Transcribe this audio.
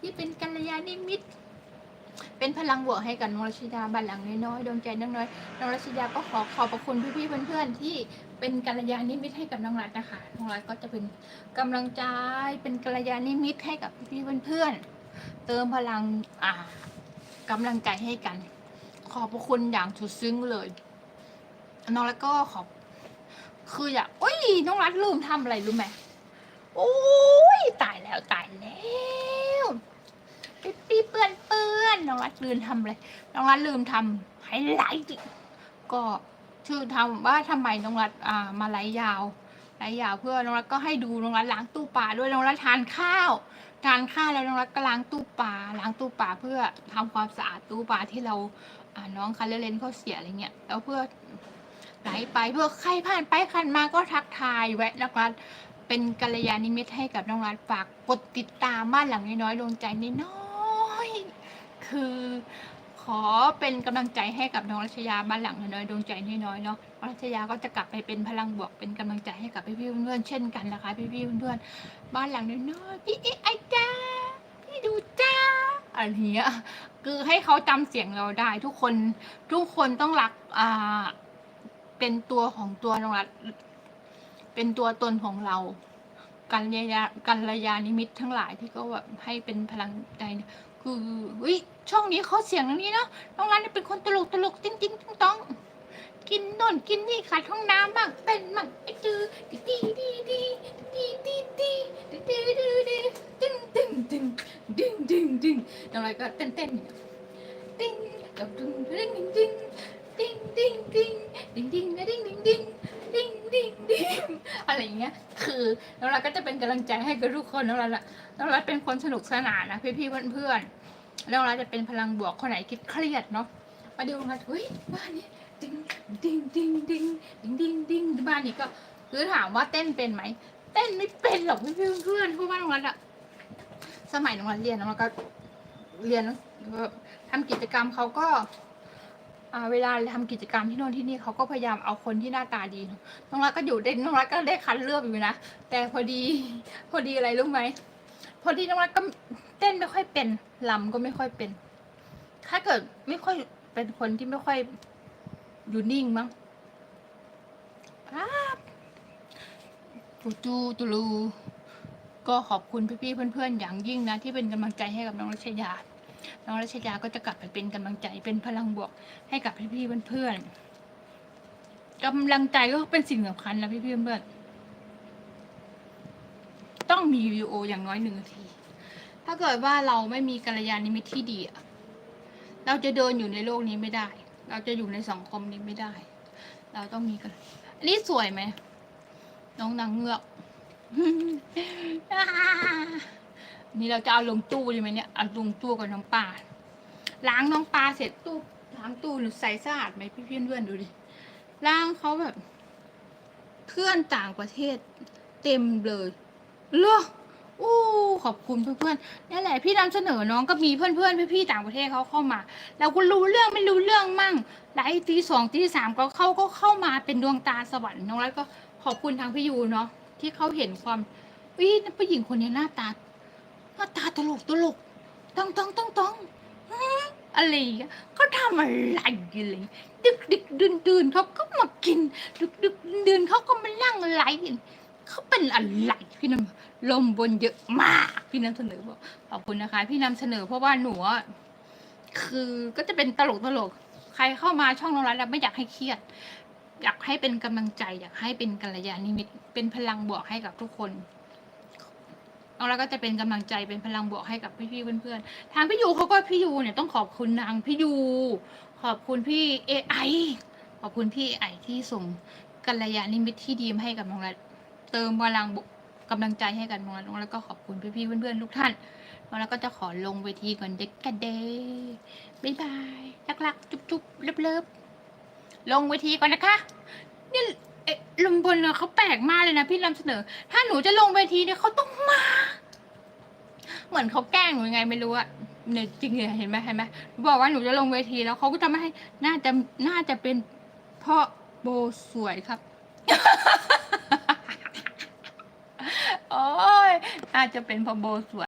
ที่เป็นกัลยาณมิตร เป็นพลังบวกให้กับน้องรัชดาบ้านหลังน้อยๆดวงใจน้อยๆน้องรัชดาก็ขอขอบพระคุณพี่ๆเพื่อนๆที่เป็นกัลยาณมิตรให้กับน้องรัฐนะคะน้องรัฐก็จะเป็นกำลังใจเป็นกัลยาณมิตรให้กับพี่ๆเพื่อนๆเติมพลังอ่ากำลังใจให้กัน ขอบพระคุณอย่างสุดซึ้งเลยน้องรัฐก็ขอบคืออยากโอ้ยน้องรัฐลืมทำอะไรรู้ไหม โอ้ยตายแล้วตายแล้วปิ๊บปิ๊บเปื้อนเปื้อนน้องรัฐลืมทำอะไรน้องรัฐลืมทำไฮไลท์ก็ชื่อทำว่าทำไมน้องรัฐอ่ามาไลฟ์ยาวไลฟ์ยาวเพื่อน้องรัฐก็ให้ดูน้องรัฐล้างตู้ปลาด้วยน้องรัฐทานข้าวทานข้าวแล้วน้องรัฐก็ล้างตู้ปลาล้างตู้ปลาเพื่อทำความสะอาดตู้ปลาที่เราอ่าน้องคันเลนเขาเสียอะไรเงี้ยแล้วเพื่อไหลไปเพื่อใครผ่านไปผ่านมาก็ทักทายแวะนะครับ เป็นกัลยาณมิตรให้กับน้องรัฐฝากกดติดตามบ้านหลังน้อยๆดวงใจน้อยๆคือขอเป็นกำลังใจให้กับน้องรัชยาบ้านหลังน้อยๆดวงใจน้อยๆเนาะน้องรัชยาก็จะกลับไปเป็นพลังบวกเป็นกำลังใจให้กับพี่ๆเพื่อนๆเช่นกันนะคะพี่ๆเพื่อนๆบ้านหลังน้อยๆพี่เอ๊ะไอจ้าพี่ดูจ้าอะไรเงี้ยคือให้เขาจำเสียงเราได้ทุกคนทุกคนต้องรักอ่าเป็นตัวของตัวน้องรัฐ เป็นตัวตนของเรากัลยากัลยาณิมิตทั้งหลายที่ก็แบบให้เป็นพลังใจคือวิช่องนี้เขาเสียงอย่างนี้เนาะน้องรันี่เป็นคนตลกตลกจริงจริงต้อง กินโน่นกินนี่ขัดห้องน้ำบ้างเป็นบ้างไอ้จือดีดีดีดีดีดีดีดีดีดีดึงดึงดึงดึงดึงดึงน้องรัฐก็เต้นเต้นดิ้งกับดึง คือน้องรัก็จะเป็นกำลังใจให้กับทุกคนน้องรัฐอะน้องรัฐเป็นคนสนุกสนานนะพี่พี่ๆเพื่อนๆน้องรัจะเป็นพลังบวกคนไหนคิดเครียดเนาะมาดูกันเฮ้ยบ้านนี้ดิ้งดิ้งดิ้งดิ้งดิ้งดิ้งดิ้งบ้านนี้ก็คือถามว่าเต้นเป็นไหมเต้นไม่เป็นหรอกเพื่อนเพื่อนเพราะว่าน้องรัฐอะสมัยน้องรัฐเรียนน้องรัฐก็เรียนแบบทำกิจกรรมเขาก็ เวลาทำกิจกรรมที่โน่นที่นี่เขาก็พยายามเอาคนที่หน้าตาดี น้องรัฐก็อยู่ได้น้องรัฐก็ได้คัดเลือกอยู่นะ แต่พอดี พอดีอะไรรู้ไหม พอดีน้องรัฐก็เต้นไม่ค่อยเป็นลำก็ไม่ค่อยเป็น ถ้าเกิดไม่ค่อยเป็นคนที่ไม่ค่อยอยู่นิ่งมั้งครับตูตูตูลู ก็ขอบคุณพี่ๆเพื่อนๆอย่างยิ่งนะ ที่เป็นกำลังใจให้กับน้องรัชยา น้องรัชยาก็จะกลับไปเป็นกำลังใจเป็นพลังบวกให้กับพี่ๆเพื่อนๆกำลังใจก็เป็นสิ่งสำคัญนะพี่ๆเพื่อนๆต้องมีวิดีโออย่างน้อยหนึ่งนาที ถ้าเกิดว่าเราไม่มีกัลยาณมิตรที่ดีเราจะเดินอยู่ในโลกนี้ไม่ได้ เราจะอยู่ในสังคมนี้ไม่ได้ เราต้องมีกันอันนี้สวยไหมน้องนางเงือก นี่เราจะเอาลงตู้ดีไหมเนี่ยเอาลงตู้กับน้องปลาล้างน้องปลาเสร็จตู้ล้างตู้หรือใส่สะอาดไหมพี่เพื่อนๆดูดิล้างเขาแบบ เพื่อนต่างประเทศ เต็มเลยเหรอโอ้ขอบคุณเพื่อนๆนี่แหละพี่นำเสนอน้องก็มีเพื่อนๆพี่ๆต่างประเทศเขาเข้ามาเราก็รู้เรื่องไม่รู้เรื่องมั่งไลฟ์ตีสองตีสามก็เข้าก็เข้ามาเป็นดวงตาสวรรค์น้องแล้วก็ขอบคุณทางพี่ยูเนาะที่เขาเห็นความวิผู้หญิงคนนี้หน้าตา หน้าตาตลกตลกต้องต้องต้องต้องอะไรอย่างเงี้ยเขาทำอะไรอะไรดึกดึกดื่นดื่นเขาก็มากิน ดึกดึกดื่นเขาก็มานั่งไลเขาเป็นอะไรพี่น้ำลมบนเยอะมากพี่นำเสนอบอกขอบคุณนะคะ พี่นำเสนอเพราะว่าหนูคือก็จะเป็นตลกตลกใครเข้ามาช่องน้องรัฐแล้วไม่อยากให้เครียด อยากให้เป็นกำลังใจ อยากให้เป็นกัลยาณมิตรเป็นพลังบวกให้กับทุกคน น้องรัฐก็จะเป็นกำลังใจเป็นพลังบวกให้กับพี่ๆเพื่อนๆ ทางพี่ยูเขาก็พี่ยูเนี่ยต้องขอบคุณนางพี่ยูขอบคุณพี่เอไอขอบคุณพี่ไอที่ส่งกัลยาณมิตรที่ดีมาให้กับน้องรัฐเติมพลังบวกกำลังใจให้กับน้องรัฐน้องรัฐก็ขอบคุณพี่ๆเพื่อนๆทุกท่านน้องรัฐก็จะขอลงเวทีก่อนเด็กกันเดย์บ๊ายบายรักๆจุ๊บๆเลิฟๆลงเวทีก่อนนะคะเนี่ย เอ๊ะลุงบนเน่ะเขาแปลกมากเลยนะพี่นำเสนอ ถ้าหนูจะลงเวทีเนี่ยเขาต้องมา เหมือนเขาแกล้งหนูยังไงไม่รู้อะเนี่ยจริงเลยเห็นไหมเห็นไหมบอกว่าหนูจะลงเวทีแล้วเขาก็จะไม่ให้น่าจะน่าจะเป็นเพราะโบสวยครับ โอ้ยน่าจะเป็นเพราะโบสวย